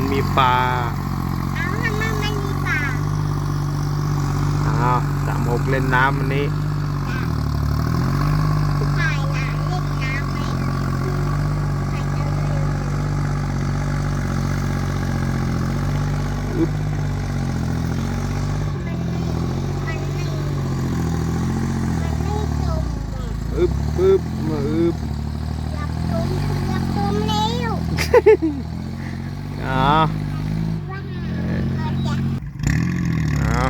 มันมีปลาเอาทำไมมันมีปากอ้าวสามหกเล่นน้ำวันนี้ ถ่ายน้ำเล่นน้ำไหมถ่ายน้ำเล่น อึ๊บ มันไม่มันไม่มันไม่จมอะ อึ๊บอึ๊บมาอึ๊บ อยากจมอยากจมเร็ว อ้าว ว่าเราจะ อ้าว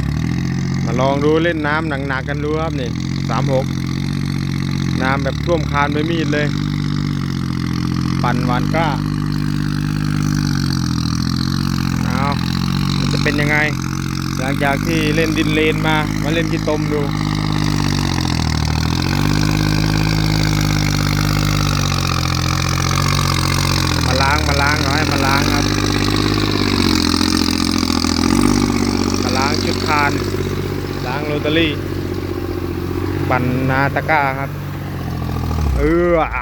มา ลองดูเล่นน้ำหนักๆกันดูครับนี่สามหกน้ำแบบท่วมคานไปมีดเลย ปั่นหวานก้าเอามันจะเป็นยังไง หลังจากที่เล่นดินเลนมา มาเล่นที่ตมดูมาล้างมาล้างเอาให้มาล้างครับ มาล้างชุดคาน ล้างโรตารี่ ปั่นนาตะกร้าครับเอออ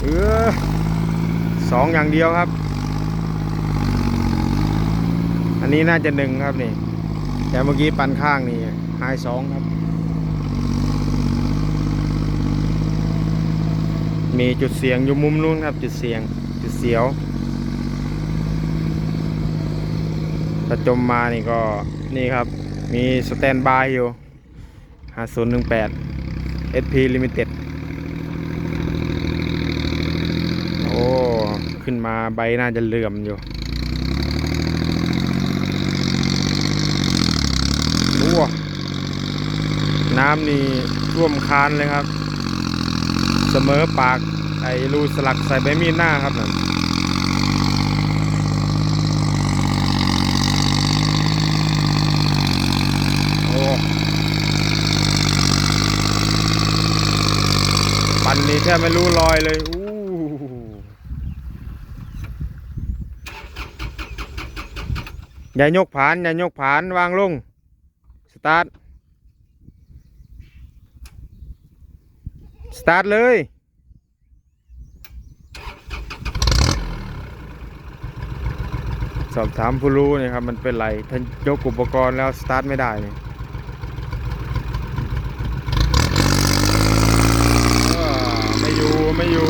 เออสองอย่างเดียวครับ อันนี้น่าจะหนึ่งครับนี่ แต่เมื่อกี้ปั่นข้างนี่หายสองครับ มีจุดเสียงอยู่มุมนู้นครับ จุดเสียง จุดเสียว ถ้าจมมานี่ก็นี่ครับ มีสแตนบายอยู่ 5018 SP Limited โอ้ ขึ้นมาใบน่าจะเหลื่อมอยู่โอ้น้ำนี่ท่วมคานเลยครับ เสมอปากไอ้รูสลักใส่ใบมีดหน้าครับนั่น โอ้ปั นี้แทบไม่รู้รอยเลย อู้อย่ายกผานอย่ายกผานวางลง สตาร์ท สตาร์ทเลยสอบถามผู้รู้นี่ครับ มันเป็นไรถ้ายกอุปกรณ์แล้ว สตาร์ทไม่ได้เนี่ยเออ ไม่อยู่ไม่อยู่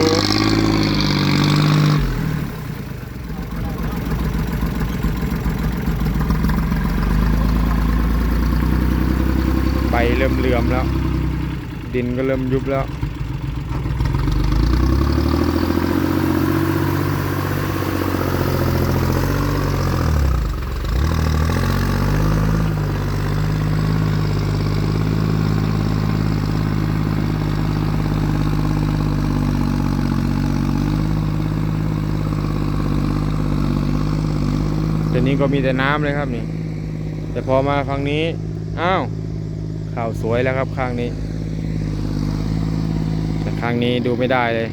ใบเริ่มเหลื่อมแล้ว ดินก็เริ่มยุบแล้ว แต่นี้ก็มีแต่น้ำเลยครับนี่ แต่พอมาฝั่งนี้ อ้าวข่าวสวยแล้วครับข้างนี้ แต่ข้างนี้ดูไม่ได้เลย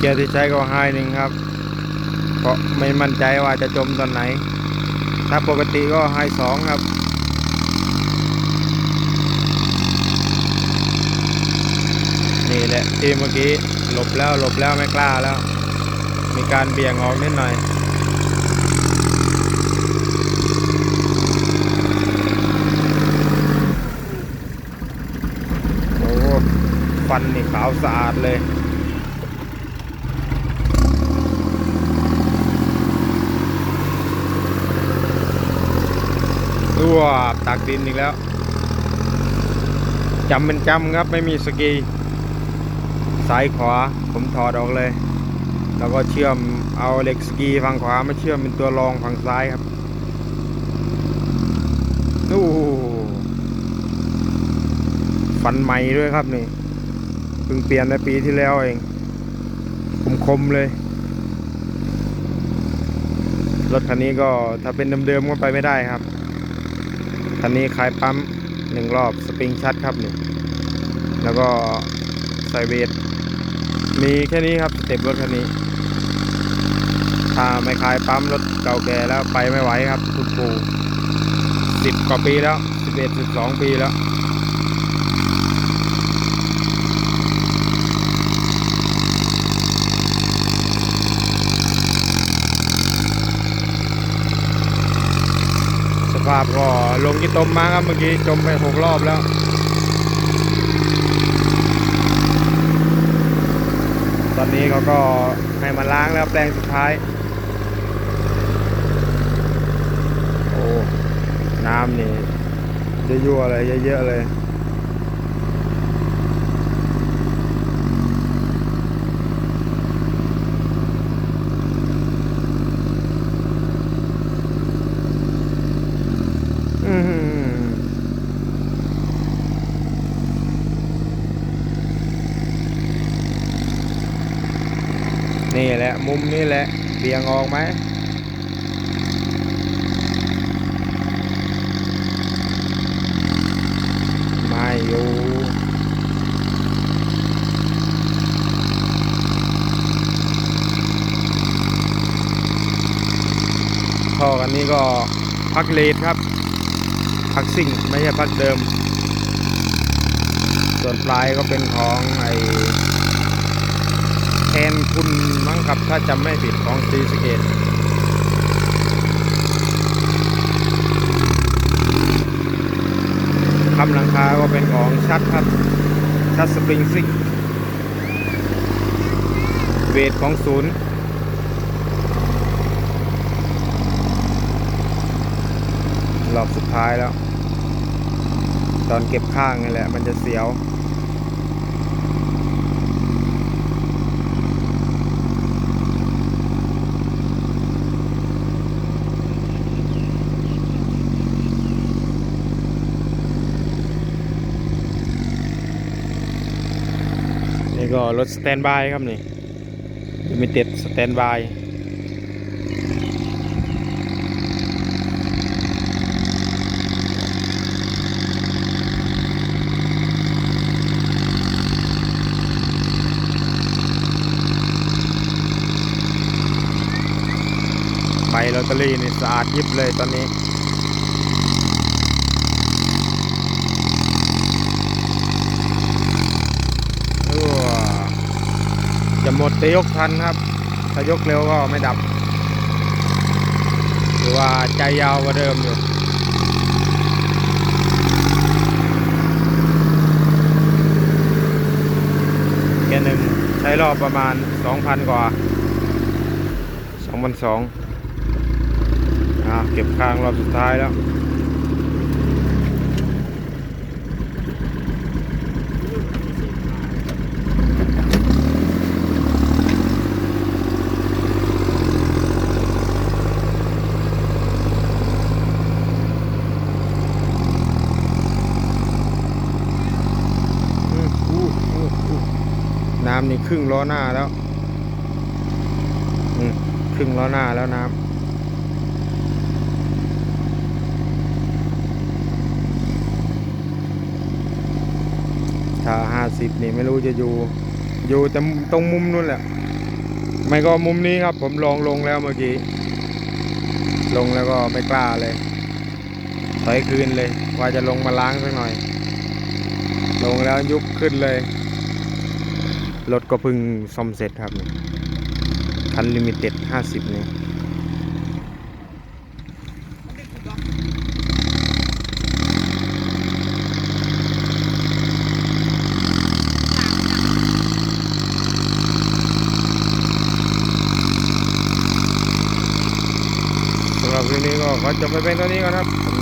เกียร์ที่ใช้ก็ไฮหนึ่งครับ เพราะไม่มั่นใจว่าจะจมตอนไหน ถ้าปกติก็ไฮสองครับนี่แหละที่เมื่อกี้หลบแล้วหลบแล้วไม่กล้าแล้ว มีการเบี่ยงออกนิดหน่อย โอ้ฟันนี่ขาวสะอาดเลย รั่วตักดินอีกแล้วจำเป็นจำครับไม่มีสกีซ้ายขวาผมถอดออกเลย แล้วก็เชื่อมเอาเหล็กสกีฝั่งขวามาเชื่อมเป็นตัวรองฝั่งซ้ายครับนู่ฟันใหม่ด้วยครับนี่เพิ่งเปลี่ยนในปีที่แล้วเองคมๆเลยรถคันนี้ก็ถ้าเป็นเดิมๆก็ไปไม่ได้ครับันนี้ขายปั๊มหนึ่งรอบสปริงชัดครับนี่แล้วก็ใส่เวท มีแค่นี้ครับสเต็ปรถคันนี้ ถ้าไม่ขายปั๊มรถเก่าแก่แล้วไปไม่ไหวครับคุณปู่สิบกว่าปีแล้วสิบเอ็ดสิบสองปีแล้วาพก็ลงที่ตมมาครับเมื่อกี้จมไปหกรอบแล้วตอนนี้เขาก็ให้มาล้างแล้วแปลงสุดท้าย โอ้ น้ำนี่ยั่วๆเลยเยอะๆเลย อือหือนี่แหละ มุมนี่แหละเบี่ยงออกไหมไม่อยู่ท่อกันนี้ก็พักเลดครับ พักซิ่งไม่ใช่พักเดิม ส่วนปลายก็เป็นของไอ แทนคุณมั้งครับถ้าจำไม่ผิดของซีสเกตคำหลังคาก็เป็นของชัดครับ ชัดสปริงซิ่งเวทของศูนย์รอบสุดท้ายแล้ว ตอนเก็บข้างนี่แหละ มันจะเสียว นี่ก็รถสแตนบายครับนี่ลิมิเต็ดสแตนบายใบลอตเตอรี่นี่สะอาดยิบเลยตอนนี้ จะหมดจะยกทันครับ ถ้ายกเร็วก็ไม่ดับหรือว่าใจยาวกว่าเดิมอยู่แกยร์หนึ่งใช้รอบประมาณ 2,000 กว่า2,200อะเก็บข้างรอบสุดท้ายแล้ว อืมอู้อู้อู้ นี่ครึ่งล้อหน้าแล้วครึ่งล้อหน้าแล้วน้ำถ้าห้าสิบนี่ไม่รู้จะอยู่ อยู่แต่ตรงมุมนู้นแหละ ไม่ก็มุมนี้ครับ ผมลองลงแล้วเมื่อกี้ ลงแล้วก็ไม่กล้าเลยถอยคืนเลย ว่าจะลงมาล้างสักหน่อย ลงแล้วยุบขึ้นเลย รถก็เพึ่งซ่อมเสร็จครับคันลิมิเต็ดห้าสิบนี่สำหรับคลิปนี้ก็ขอจบไปเป็นเท่านี้ก่อนครับ